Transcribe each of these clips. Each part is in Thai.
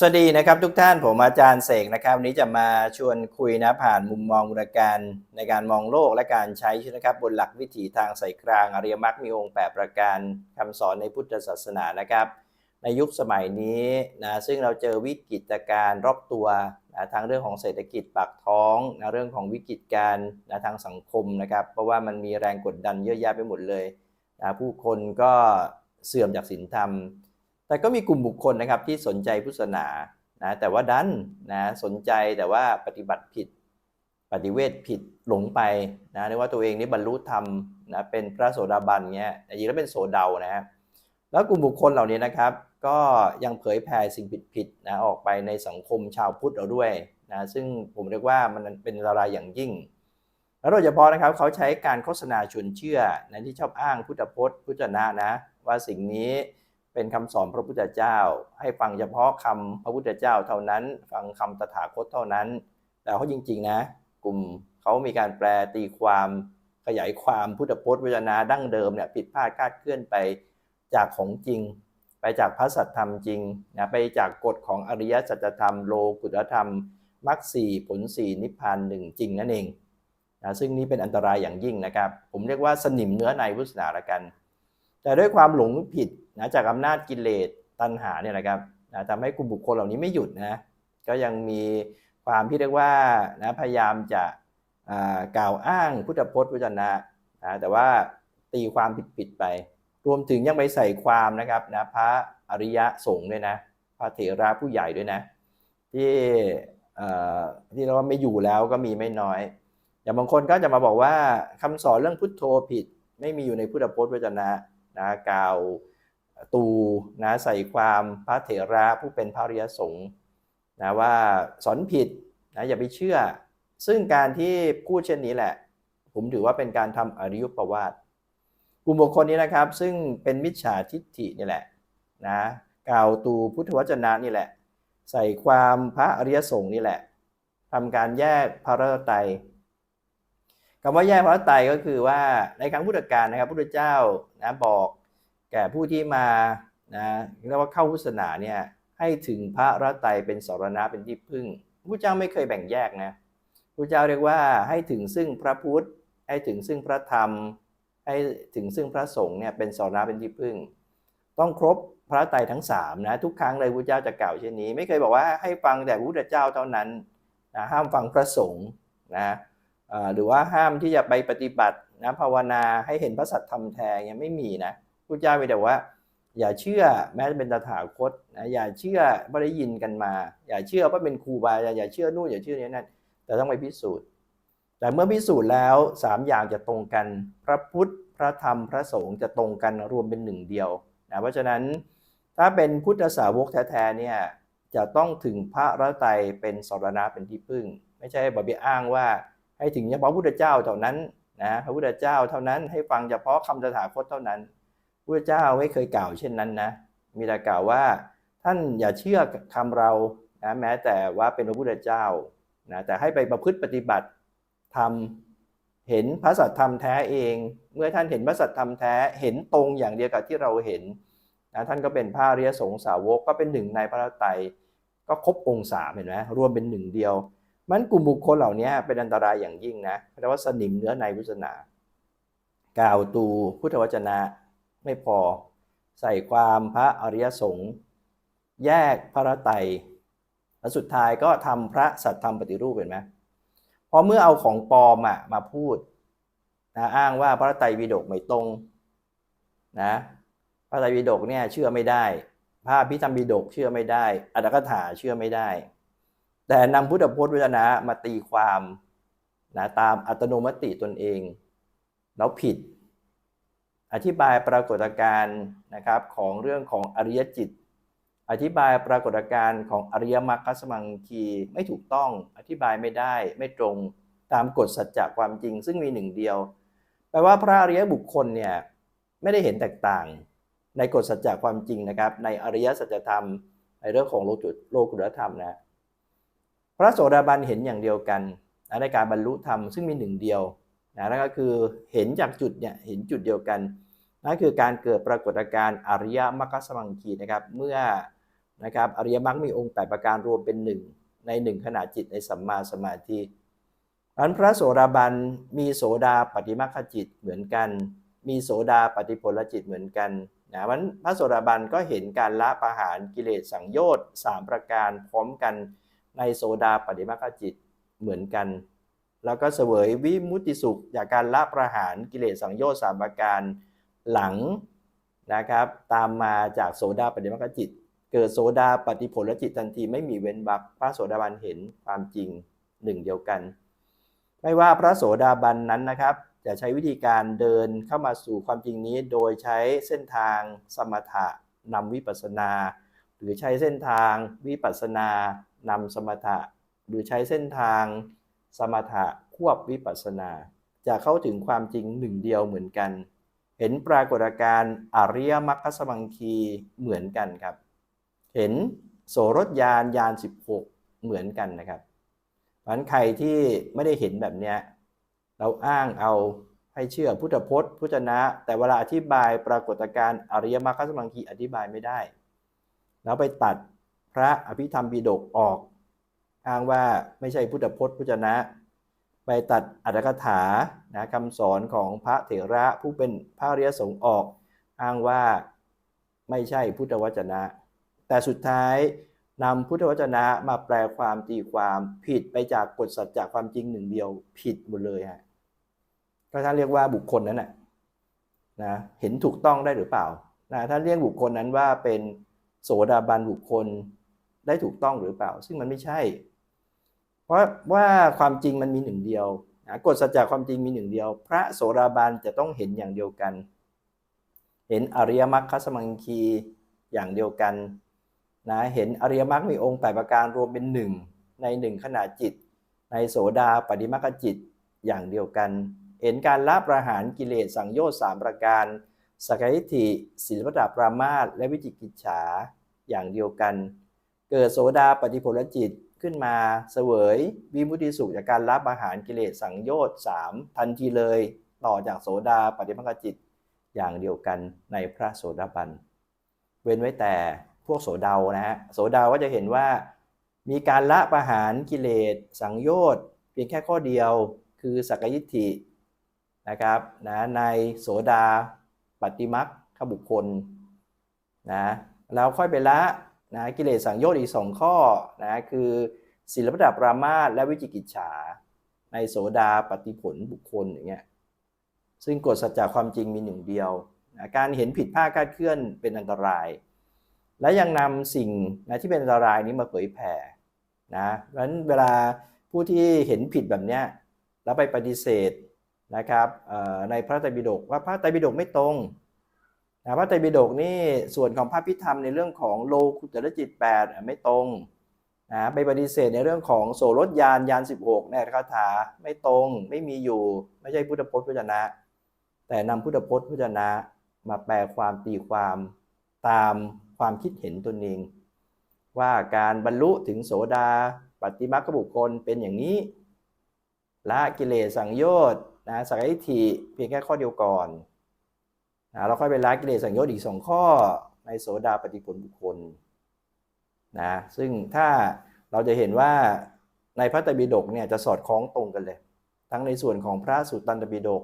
สวัสดีนะครับทุกท่านผมอาจารย์เสกนะครับวันนี้จะมาชวนคุยนะผ่านมุมมองบุรการในการมองโลกและการใช้ชีวิตนะครับบนหลักวิถีทางใส่กลางอริยมรรคมีองค์ 8 ประการคำสอนในพุทธศาสนานะครับ ในยุคสมัยนี้นะซึ่งเราเจอวิกฤตการรอบตัวนะทางเรื่องของเศรษฐกิจปากท้องนะเรื่องของวิกฤตการณ์นะทางสังคมนะครับ เพราะว่ามันมีแรงกดดันเยอะแยะไปหมดเลยนะผู้คนก็เสื่อมจากศีลธรรม แต่ก็มีกลุ่มบุคคลนะครับที่สนใจพุทธศาสนานะแต่ว่าดันนะสนใจแต่ว่าปฏิบัติผิดปฏิเวทผิดหลงไปนะนึกว่าตัวเองนี่บรรลุธรรมนะเป็นพระโสดาบันเงี้ยแต่จริงแล้วเป็นโสดานะฮะแล้วกลุ่มบุคคลเหล่านี้นะครับ ก็ยังเผยแผ่สิ่งผิดๆนะออกไปในสังคมชาวพุทธเราด้วยนะซึ่งผมเรียกว่ามันเป็นอันตรายอย่างยิ่ง แล้วโดยเฉพาะนะครับเขาใช้การโฆษณาชวนเชื่อนะที่ชอบอ้างพุทธพจน์พุทธนะนะว่าสิ่งนี้ เป็นคำสอนพระพุทธเจ้า ให้ฟังเฉพาะคำพระพุทธเจ้าเท่านั้น ฟังคำตถาคตเท่านั้น แต่เขาจริง ๆ นะ กลุ่มเขามีการแปลตีความขยายความพุทธพจน์วจนาดั้งเดิมเนี่ยผิดพลาดคาดเคลื่อนไปจากของจริง ไปจากพระสัทธรรมจริงนะไปจากกฎของอริยสัจธรรมโลกุตธรรมมรรคสี่ผลสี่นิพพานหนึ่งจริงนั่นเองนะซึ่งนี้เป็นอันตรายอย่างยิ่งนะครับ ผมเรียกว่าสนิมเนื้อในพุทธศาสนาละกัน แต่ด้วยความหลงผิด นะจากอำนาจกิเลสตัณหาเนี่ยนะครับนะทำให้กลุ่มบุคคลเหล่านี้ไม่หยุดนะก็ยังมีความที่เรียกว่านะพยายามจะกล่าวอ้างพุทธพจน์พุทธนะนะแต่ว่าตีความผิดๆไป รวมถึงยังไปใส่ความนะครับนะพระอริยะสงฆ์ด้วยนะพระเถระผู้ใหญ่ด้วยนะที่ที่เราไม่อยู่แล้วก็มีไม่น้อย อย่างบางคนก็จะมาบอกว่าคำสอนเรื่องพุทโธผิด ไม่มีอยู่ในพุทธพจน์วจนะนะกล่าว ตูนะใส่ความพระเถระผู้เป็นพระอริยสงฆ์นะว่าสอนผิดนะอย่าไปเชื่อ ซึ่งการที่พูดเช่นนี้แหละ ผมถือว่าเป็นการทำอริยุปวาทกลุ่มบุคคลนี้นะครับ ซึ่งเป็นมิจฉาทิฏฐินี่แหละนะกล่าวตูพุทธวจนะนี่แหละ ใส่ความพระอริยสงฆ์นี่แหละทำการแยกพระรัตนตรัยคำว่าแยกพระไตก็คือว่าในครั้งพุทธกาลนะครับพระพุทธเจ้านะบอก แก่ผู้ที่มานะเรียกว่าเข้าพุทธศาสนาเนี่ยให้ถึงพระรัตนตรเป็นสรณะเป็นที่พึ่งพระเจ้าไม่เคยแบ่งแยกนะพระเจ้าเรียกว่าให้ถึงซึ่งพระพุทธ ให้ถึงซึ่งพระธรรม ให้ถึงซึ่งพระสงฆ์เนี่ยเป็นสรณะเป็นที่พึ่ง ต้องครบพระไตรทั้งสามนะทุกครั้งเลยพระเจ้าจะกล่าวเช่นนี้ ไม่เคยบอกว่าให้ฟังแต่พระพุทธเจ้าเท่านั้นนะห้ามฟังพระสงฆ์นะหรือว่าห้ามที่จะไปปฏิบัตินะภาวนาให้เห็นพระสัตธรรมแท้ยังไม่มีนะ พุทธเจ้ามีแต่ว่า อย่าเชื่อแม้จะเป็นตถาคตนะอย่าเชื่อว่าได้ยินกันมา อย่าเชื่อว่าเป็นครูบาอาจารย์อย่าเชื่อนู่นอย่าเชื่อนี้นั่นแต่ต้องไปพิสูจน์ แต่เมื่อพิสูจน์แล้วสามอย่างจะตรงกันพระพุทธพระธรรมพระสงฆ์จะตรงกันรวมเป็นหนึ่งเดียวนะเพราะฉะนั้นถ้าเป็นพุทธสาวกแท้ๆเนี่ยจะต้องถึงพระรัตนตรัยเป็นสรณะเป็นที่พึ่ง ไม่ใช่บอกไปอ้างว่าให้ถึงเฉพาะพระพุทธเจ้าเท่านั้นนะพระพุทธเจ้าเท่านั้นให้ฟังเฉพาะคำตถาคตเท่านั้น พระพุทธเจ้าไม่เคยกล่าวเช่นนั้นนะ มีแต่กล่าวว่าท่านอย่าเชื่อคำเรานะแม้แต่ว่าเป็นพระพุทธเจ้านะแต่ให้ไปประพฤติปฏิบัติทำเห็นพระสัทธรรมแท้เอง เมื่อท่านเห็นพระสัทธรรมแท้เห็นตรงอย่างเดียวกับที่เราเห็นนะท่านก็เป็นพระอริยสงสาวกก็เป็นหนึ่งในพระรัตรก็ครบองค์สาเห็นไหมรวมเป็นหนึ่งเดียว มันกลุ่มบุคคลเหล่านี้เป็นอันตรายอย่างยิ่งนะเพราะว่าสนิมเนื้อในพุทธศาสนากล่าวตูพุทธวจนะ ไม่พอ ใส่ความพระอริยสงฆ์แยกพระไตรแล้วสุดท้ายก็ทำพระสัตธรรมปฏิรูปเห็นไหมพอเมื่อเอาของปลอมอะมาพูดนะอ้างว่าพระไตรปิฎกไม่ตรงนะพระไตรปิฎกเนี่ยเชื่อไม่ได้พระพิธรรมปิฎกเชื่อไม่ได้อัตถกถาเชื่อไม่ได้ แต่นำพุทธพจน์วจนะมาตีความนะตามอัตโนมัติตนเอง แล้วผิด อธิบายปรากฏการณ์นะครับของเรื่องของอริยจิต อธิบายปรากฏการณ์ของอริยมรรคสมังคีไม่ถูกต้องอธิบายไม่ได้ไม่ตรงตามกฎสัจจะความจริง ซึ่งมีหนึ่งเดียวแปลว่าพระอริยบุคคลเนี่ยไม่ได้เห็นแตกต่าง ในกฎสัจจะความจริงนะครับ ในอริยสัจธรรม ในเรื่องของโลกุตโลกุตธรรมนะพระโสดาบันเห็นอย่างเดียวกันในการบรรลุธรรมซึ่งมีหนึ่งเดียว นะนั่นก็คือเห็นจากจุดเนี่ยเห็นจุดเดียวกันนั่นคือการเกิดปรากฏการณ์อริยมรรคสมังคีนะครับเมื่อนะครับอริยมรรคมีองค์ 8 ประการรวมเป็นหนึ่งในหนึ่งขณะจิตในสัมมาสมาธิอันพระโสดาบันมีโสดาปฏิมาคจิตเหมือนกัน มีโสดาปฏิผลจิตเหมือนกันนะวันพระโสดาบันก็เห็นการละประหารกิเลสสังโยชน์สามประการพร้อมกันในโสดาปฏิมาคจิตเหมือนกัน แล้วก็เสวยวิมุติสุข จากการละประหารกิเลสสังโยชน์สามประการหลังนะครับ ตามมาจากโสดาปฏิมาคจิต เกิดโสดาปฏิผลจิตทันทีไม่มีเว้นวรรคพระโสดาบันเห็นความจริงหนึ่งเดียวกัน ไม่ว่าพระโสดาบันนั้นนะครับ จะใช้วิธีการเดินเข้ามาสู่ความจริงนี้ โดยใช้เส้นทางสมถะนำวิปัสสนา หรือใช้เส้นทางวิปัสสนานำสมถะ หรือใช้เส้นทาง สมถะควบวิปัสสนา จะเข้าถึงความจริงหนึ่งเดียวเหมือนกัน เห็นปรากฏการณ์อริยมรรคสมังคีเหมือนกันครับ เห็นโสรถยานยาน 16 เหมือนกันนะครับเพราะนั้นใครที่ไม่ได้เห็นแบบเนี้ยเราอ้างเอาให้เชื่อพุทธพจน์ พุทธนะ แต่เวลาอธิบายปรากฏการณ์อริยมรรคสมังคีอธิบายไม่ได้ แล้วไปตัดพระอภิธรรมปิฎกออก อ้างว่าไม่ใช่พุทธพจน์พุทธนะ ไปตัดอัตถกถานะคำสอนของพระเถระผู้เป็นพระอริยสงฆ์ออก อ้างว่าไม่ใช่พุทธวจนะ แต่สุดท้ายนำพุทธวจนะมาแปลความตีความผิดไปจากกฎสัจจะความจริงหนึ่งเดียวผิดหมดเลยฮะก็ท่านเรียกว่าบุคคลนั้นน่ะนะเห็นถูกต้องได้หรือเปล่านะท่านเรียกบุคคลนั้นว่าเป็นโสดาบันบุคคลได้ถูกต้องหรือเปล่า ซึ่งมันไม่ใช่ เพราะว่าความจริงมันมีหนึ่งเดียวนะกฎสัจจะความจริงมีหนึ่งเดียว พระโสดาบันจะต้องเห็นอย่างเดียวกัน เห็นอริยมรรคสมังคีอย่างเดียวกันนะเห็นอริยมรรคมีองค์แปดประการรวมเป็นหนึ่งในหนึ่งขณะจิต ในโสดาปฏิมรรคจิตอย่างเดียวกัน เห็นการละประหารกิเลสสังโยชน์สามประการสกายทิศิลปตาปรามาสและวิจิกิจฉาอย่างเดียวกัน เกิดโสดาปฏิผลจิต ขึ้นมาเสวยวิมุติสุขจากการละประหารกิเลสสังโยชน์สามทันทีเลย ต่อจากโสดาปฏิมรรคจิตอย่างเดียวกันในพระโสดาบัน เว้นไว้แต่พวกโสดานะฮะโสดาก็จะเห็นว่า มีการละประหารกิเลส สังโยชน์เพียงแค่ข้อเดียวคือสักยิธินะครับนะในโสดาปฏิมักขบุคคลนะแล้วค่อยไปละ นะกิเลสสังโยชน์อีกสองข้อนะคือศิลประดับรามาและวิจิกิจฉา ในโสดาปฏิผลบุคคลอย่างเงี้ยซึ่งกฎสัจจะความจริงมีหนึ่งเดียวนะการเห็นผิดพลาดคาดเคลื่อนเป็นอันตราย และยังนำสิ่งนะที่เป็นอันตรายนี้มาเผยแผ่นะเพราะฉะนั้นเวลาผู้ที่เห็นผิดแบบเนี้ยแล้วไปปฏิเสธนะครับในพระไตรปิฎกว่าพระไตรปิฎกไม่ตรง นะพระไตรปิฎกนี่ส่วนของพระพิธรรมในเรื่องของโลกุตรจิต8ไม่ตรงนะไปปฏิเสธในเรื่องของโสรถยานยาน 16ในคาถาไม่ตรงไม่มีอยู่ไม่ใช่พุทธพจน์พุทธนะ แต่นำพุทธพจน์พุทธนะ มาแปลความตีความตามความคิดเห็นตนเอง ว่าการบรรลุถึงโสดาปฏิมาคบุคคลเป็นอย่างนี้ละกิเลสสังโยชน์นะสักทิฏฐิเพียงแค่ข้อเดียวก่อน นะเราค่อยไปละกิเลสสังโยชน์อีกสองข้อในโสดาปฏิผลบุคคลนะซึ่งถ้าเราจะเห็นว่าในพระตรปิฎกเนี่ยจะสอดคล้องตรงกันเลย ทั้งในส่วนของพระสุตตันตปิฎก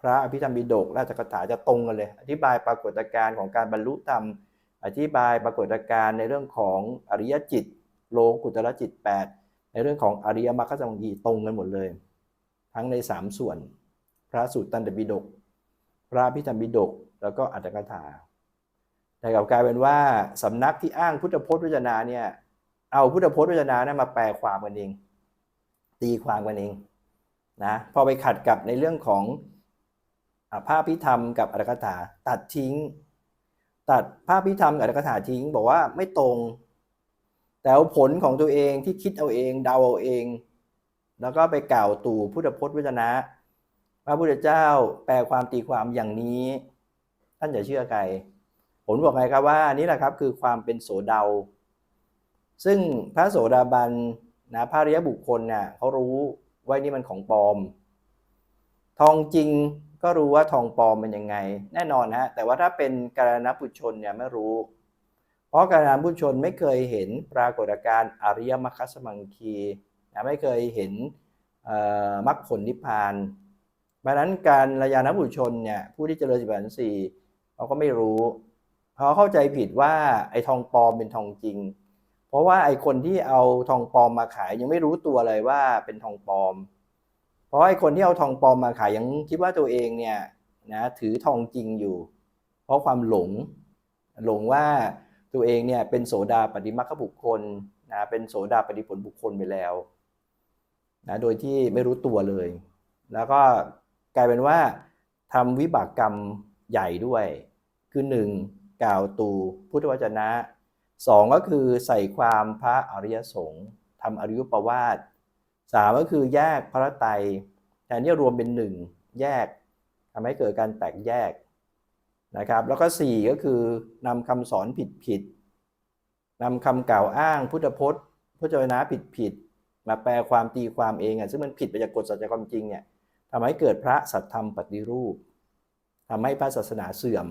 พระอภิธรรมปิฎกราชกถาจะตรงกันเลย อธิบายปรากฏการณ์ของการบรรลุธรรม อธิบายปรากฏการณ์ในเรื่องของอริยจิต โลกุตรจิต 8 ในเรื่องของอริยมรรคสังคีตรงกันหมดเลย ทั้งใน 3 ส่วน พระสุตตันตปิฎก ระพิธรรมปิฎกแล้วก็อัตถกถาแต่กลับกลายเป็นว่าสำนักที่อ้างพุทธพจน์วจนาเนี่ยเอาพุทธพจน์วจนานะมาแปลความกันเอง ตีความกันเองนะพอไปขัดกับในเรื่องของภาพพิธรรมกับอัตถกถาตัดทิ้ง ตัดภาพพิธรรมกับอัตถกถาทิ้ง บอกว่าไม่ตรง แต่เอาผลของตัวเองที่คิดเอาเองเดาเอาเอง แล้วก็ไปกล่าวตู่พุทธพจน์วจนะ พระพุทธเจ้าแปลความตีความอย่างนี้ ท่านอย่าเชื่อใครผมบอกไงครับว่านี่แหละครับคือความเป็นโสเดาซึ่งพระโสดาบันนะพระริยบุคคลเนี่ยเขารู้ว่านี่มันของปลอม ทองจริงก็รู้ว่าทองปลอมเป็นยังไง แน่นอนฮะแต่ว่าถ้าเป็นการณปุชชนเนี่ยไม่รู้ เพราะการผู้ชนไม่เคยเห็นปรากฏการณ์อริยมรรคสมังคีนะไม่เคยเห็นมรรคผลนิพพาน เพราะนั้นการระยานบุชนเนี่ยผู้ที่เจริญสิบแปดสี่เขาก็ไม่รู้เขาเข้าใจผิดว่าไอ้ทองปลอมเป็นทองจริง เพราะว่าไอ้คนที่เอาทองปลอมมาขายยังไม่รู้ตัวเลยว่าเป็นทองปลอม เพราะไอ้คนที่เอาทองปลอมมาขายยังคิดว่าตัวเองเนี่ยนะถือทองจริงอยู่ เพราะความหลงหลงว่าตัวเองเนี่ยเป็นโสดาปฏิมาคบุคคลนะเป็นโสดาปฏิผลบุคคลไปแล้วนะโดยที่ไม่รู้ตัวเลย แล้วก็ กลายเป็นว่าทำวิบากกรรมใหญ่ด้วย คือหนึ่งกล่าวตูพุทธวจนะสองก็คือใส่ความพระอริยสงฆ์ทำอริยประวาทสามก็คือแยกพระไตรแทนที่รวมเป็นหนึ่งแยกทำให้เกิดการแตกแยกนะครับ แล้วก็4ก็คือนำคำสอนผิดผิดนำคำกล่าวอ้างพุทธพจน์พุทธวจนะผิดผิดมาแปลความตีความเองอะซึ่งมันผิดไปจากกฎสัจความจริงเนี่ย ทำให้เกิดพระสัทธรรมปฏิรูปทำให้พระศาสนาเสื่อม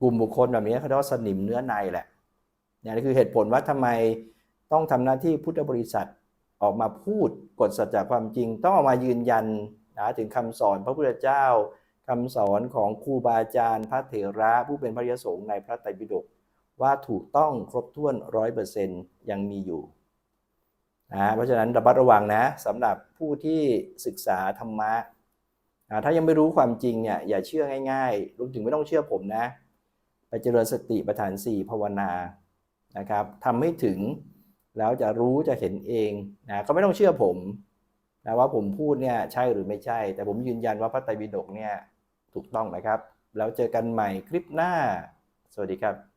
กลุ่มบุคคลแบบนี้เขาเรียกว่าสนิมเนื้อในแหละเนี่ยนี่คือเหตุผลว่าทำไมต้องทำหน้าที่พุทธบริษัทออกมาพูดกฎสัจจะความจริง ต้องออกมายืนยันนะถึงคำสอนพระพุทธเจ้าคำสอนของครูบาอาจารย์ พระเถระผู้เป็นพระยสงฆ์ในพระไตรปิฎกว่าถูกต้องครบถ้วนร้อยเปอร์เซ็นต์ยังมีอยู่ นะเพราะฉะนั้นระมัดระวังนะสำหรับผู้ที่ศึกษาธรรมะอ่าถ้ายังไม่รู้ความจริงเนี่ยอย่าเชื่อง่ายๆรวมถึงไม่ต้องเชื่อผมนะไปเจริญสติปัฏฐานสี่ภาวนานะครับทำให้ถึงแล้วจะรู้จะเห็นเองนะก็ไม่ต้องเชื่อผมนะว่าผมพูดเนี่ยใช่หรือไม่ใช่ แต่ผมยืนยันว่าพระไตรปิฎกเนี่ยถูกต้องนะครับ แล้วเจอกันใหม่คลิปหน้า สวัสดีครับ